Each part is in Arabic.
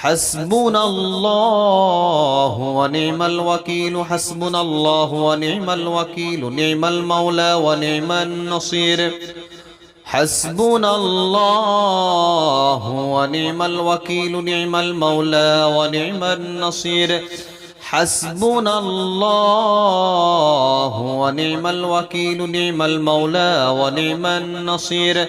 حسبنا الله ونعم الوكيل حسبنا الله ونعم الوكيل نعم المولى ونعم النصير. حسبنا الله ونعم الوكيل نعم المولى ونعم النصير. حسبنا الله ونعم الوكيل نعم المولى ونعم النصير.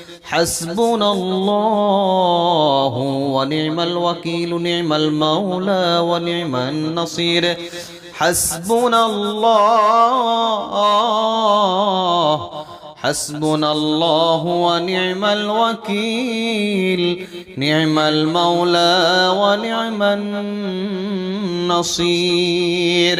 حسبنا الله ونعم الوكيل نعم المولى ونعم النصير. حسبنا الله حسبنا الله ونعم الوكيل نعم المولى ونعم النصير.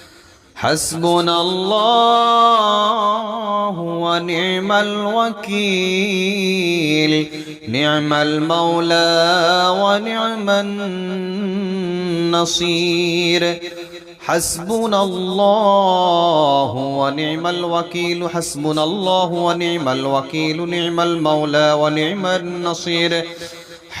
حسبنا الله ونعم الوكيل. نعم المولى ونعم النصير. حسبنا الله ونعم الوكيل. حسبنا الله ونعم الوكيل. نعم المولى ونعم النصير.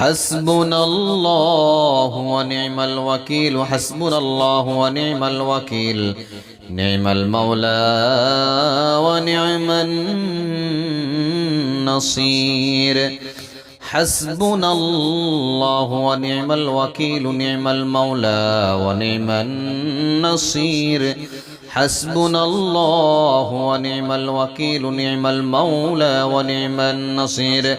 حسبنا الله ونعم الوكيل حسبنا الله ونعم الوكيل. نعم المولى ونعم النصير. حسبنا الله ونعم الوكيل نعم المولى ونعم النصير. حسبنا الله ونعم الوكيل نعم المولى ونعم النصير.